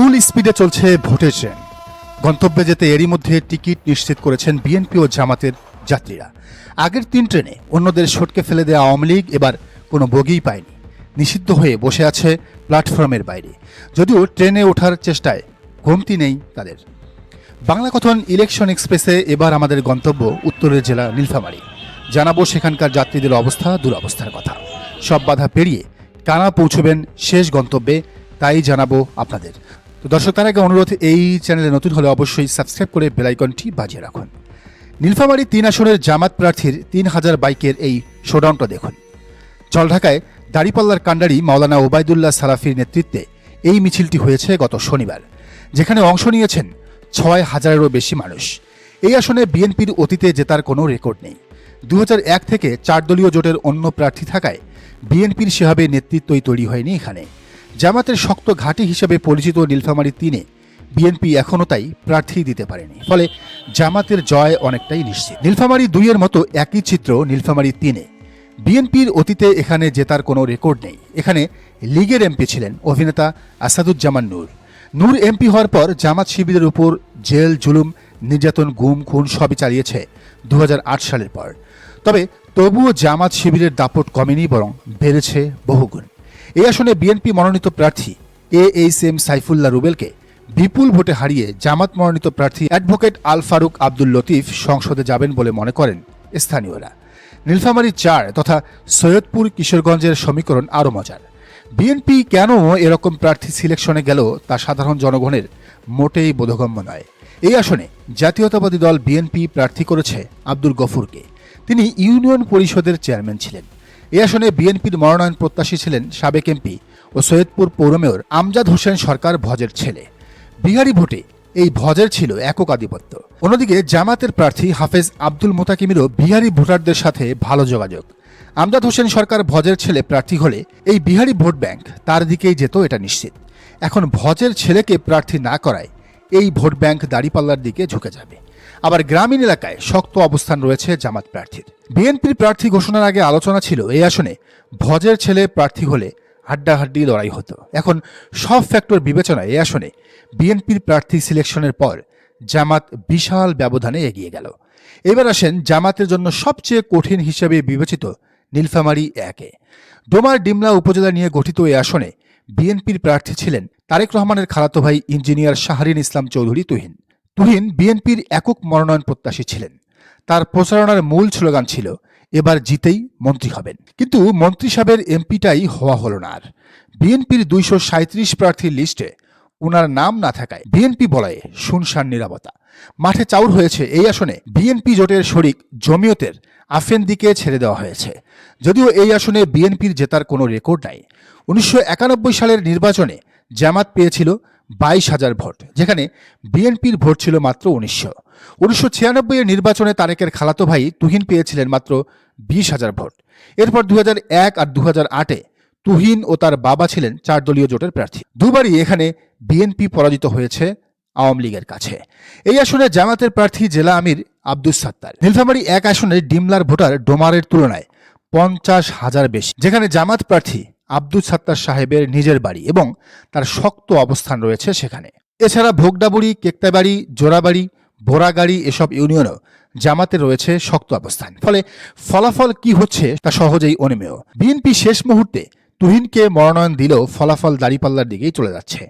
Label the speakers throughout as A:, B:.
A: ফুল স্পিডে চলছে ভোটের ট্রেন গন্তব্যে যেতে এরই মধ্যে টিকিট নিশ্চিত করেছেন বিএনপি ও জামাতের যাত্রীরা। আগের তিন ট্রেনে অন্যদের সটকে ফেলে দেওয়া আওয়ামী লীগ এবার কোনো বগিই পায়নি। নিষিদ্ধ হয়ে বসে আছে প্ল্যাটফর্মের বাইরে। যদিও ট্রেনে ওঠার চেষ্টায় কমতি নেই তাদের। বাংলা কথন ইলেকশন এক্সপ্রেসে এবার আমাদের গন্তব্য উত্তরের জেলা নীলফামারী। জানাব সেখানকার যাত্রীদের অবস্থা, দুরবস্থার কথা। সব বাধা পেরিয়ে কানা পৌঁছবেন শেষ গন্তব্যে, তাই জানাব আপনাদের। তো দর্শক, তার আগে অনুরোধ, এই চ্যানেলে নতুন হলে অবশ্যই সাবস্ক্রাইব করে বেলাইকনটি বাজিয়ে রাখুন। নীলফামারী তিন আসনের জামাত প্রার্থীর তিন হাজার বাইকের এই শোডাউনটা দেখুন। জলঢাকায় দাড়িপাল্লার কাণ্ডারি মাওলানা ওবায়দুল্লাহ সালাফির নেতৃত্বে এই মিছিলটি হয়েছে গত শনিবার, যেখানে অংশ নিয়েছেন ছয় হাজারেরও বেশি মানুষ। এই আসনে বিএনপির অতীতে জেতার কোনো রেকর্ড নেই। দু হাজার এক থেকে চার দলীয় জোটের অন্য প্রার্থী থাকায় বিএনপির সেভাবে নেতৃত্বই তৈরি হয়নি এখানে। জামাতের শক্ত ঘাঁটি হিসেবে পরিচিত নীলফামারী তিনে বিএনপি এখনও তাই প্রার্থী দিতে পারেনি। ফলে জামাতের জয় অনেকটাই নিশ্চিত। নীলফামারী দুইয়ের মতো একই চিত্র নীলফামারী তিনে। বিএনপির অতীতে এখানে জেতার কোনো রেকর্ড নেই। এখানে লীগের এমপি ছিলেন অভিনেতা আসাদুজ্জামান নূর। নূর এমপি হওয়ার পর জামাত শিবিরের উপর জেল, জুলুম, নির্যাতন, গুম, খুন সবই চালিয়েছে দু হাজার আট সালের পর। তবে তবুও জামাত শিবিরের দাপট কমেনি, বরং বেড়েছে বহুগুণ। এই আসনে বিএনপি মনোনীত প্রার্থী এ এইচ এম সাইফুল্লাহ রুবেলকে বিপুল ভোটে হারিয়ে জামাত মনোনীত প্রার্থী অ্যাডভোকেট আল ফারুক আব্দুল লতিফ সংসদে যাবেন বলে মনে করেন স্থানীয়রা। নীলফামারী চার তথা সৈয়দপুর কিশোরগঞ্জের সমীকরণ আরও মজার। বিএনপি কেন এরকম প্রার্থী সিলেকশনে গেল তা সাধারণ জনগণের মোটেই বোধগম্য নয়। এই আসনে জাতীয়তাবাদী দল বিএনপি প্রার্থী করেছে আব্দুল গফুরকে। তিনি ইউনিয়ন পরিষদের চেয়ারম্যান ছিলেন। এই আসনে বিএনপির মনোনয়ন প্রত্যাশী ছিলেন সাবেক এমপি ও সৈয়দপুর পৌর মেয়র আমজাদ হোসেন সরকার ভজের ছেলে। বিহারি ভোটে এই ভজের ছিল একক আধিপত্য। অন্যদিকে জামাতের প্রার্থী হাফেজ আব্দুল মোতাকিমেরও বিহারি ভোটারদের সাথে ভালো যোগাযোগ। আমজাদ হোসেন সরকার ভজের ছেলে প্রার্থী হলে এই বিহারি ভোট ব্যাংক তার দিকেই যেত এটা নিশ্চিত। এখন ভজের ছেলেকে প্রার্থী না করায় এই ভোট ব্যাংক দাড়িপাল্লার দিকে ঝুঁকে যাবে। আবার গ্রামীণ এলাকায় শক্ত অবস্থান রয়েছে জামাত প্রার্থীর। বিএনপির প্রার্থী ঘোষণার আগে আলোচনা ছিল এই আসনে, ভজের ছেলে প্রার্থী হলে হাড্ডাহাড্ডি লড়াই হতো। এখন সব ফ্যাক্টর বিবেচনায় এই আসনে বিএনপির প্রার্থী সিলেকশনের পর জামাত বিশাল ব্যবধানে এগিয়ে গেল। এবার আসেন জামাতের জন্য সবচেয়ে কঠিন হিসেবে বিবেচিত নীলফামারী একে। ডোমার ডিমলা উপজেলা নিয়ে গঠিত এই আসনে বিএনপির প্রার্থী ছিলেন তারেক রহমানের খালাতো ভাই ইঞ্জিনিয়ার শাহরিন ইসলাম চৌধুরী তুহিন। তুহিন বিএনপির একক মনোনয়ন প্রত্যাশী ছিলেন। তার প্রচারণার মূল স্লোগান ছিল, এবার জিতেই মন্ত্রী হবেন। কিন্তু মন্ত্রী সাহেবের এমপিটাই হওয়া হলো না আর। বিএনপির দুইশো সাঁত্রিশ প্রার্থীর লিস্টে ওনার নাম না থাকায় বিএনপি বলয়ে শুনশান নিরাপত্তা। মাঠে চাউর হয়েছে এই আসনে বিএনপি জোটের শরিক জমিয়তের আফেন্দিকে ছেড়ে দেওয়া হয়েছে। যদিও এই আসনে বিএনপির জেতার কোনো রেকর্ড নাই। উনিশশো একানব্বই সালের নির্বাচনে জামাত পেয়েছিল বাইশ হাজার ভোট, যেখানে বিএনপির ভোট ছিল মাত্র উনিশশো। উনিশশো ছিয়ানব্বই এর নির্বাচনে তারেকের খালাতো ভাই তুহিন পেয়েছিলেন মাত্র বিশ হাজার ভোট। এরপর দু এক আর দু আটে তুহিন ও তার বাবা ছিলেন চার দলীয় জোটের প্রার্থী। দুবারই এখানে বিএনপি পরাজিত হয়েছে আওয়ামী লীগের কাছে। এই আসনে জামাতের প্রার্থী জেলা আমির আব্দুস সাত্তার। নীলফামারী এক আসনে ডিমলার ভোটার ডোমারের তুলনায় পঞ্চাশ হাজার বেশি, যেখানে জামাত প্রার্থী আব্দুল সাত্তার সাহেবের নিজের বাড়ি এবং তার শক্ত অবস্থান রয়েছে সেখানে। এছাড়া ভোগডাবুড়ি, কেকতাবাড়ি, জোড়াবাড়ি বোরাগাড়ি এসব ইউনিয়নও জামাতে রয়েছে শক্ত অবস্থান। ফলে ফলাফল কি হচ্ছে তা সহজেই অনিমেয়। বিএনপি শেষ মুহূর্তে তুহিনকে মনোনয়ন দিলেও ফলাফল দাঁড়িপাল্লার দিকেই চলে যাচ্ছে।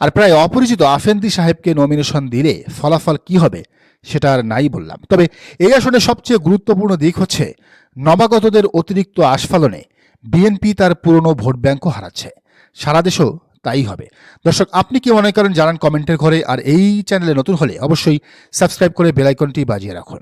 A: আর প্রায় অপরিচিত আফেন্দি সাহেবকে নমিনেশন দিলে ফলাফল কি হবে সেটা আর নাই বললাম। তবে এই আসনে সবচেয়ে গুরুত্বপূর্ণ দিক হচ্ছে নবাগতদের অতিরিক্ত আস্ফালনে বিএনপি তার পুরনো ভোট ব্যাঙ্কও হারাচ্ছে। সারা দেশেও তাই হবে। দর্শক, আপনি কি মনে করেন জানান কমেন্টের ঘরে, আর এই চ্যানেলে নতুন হলে অবশ্যই সাবস্ক্রাইব করে বেলাইকনটি বাজিয়ে রাখুন।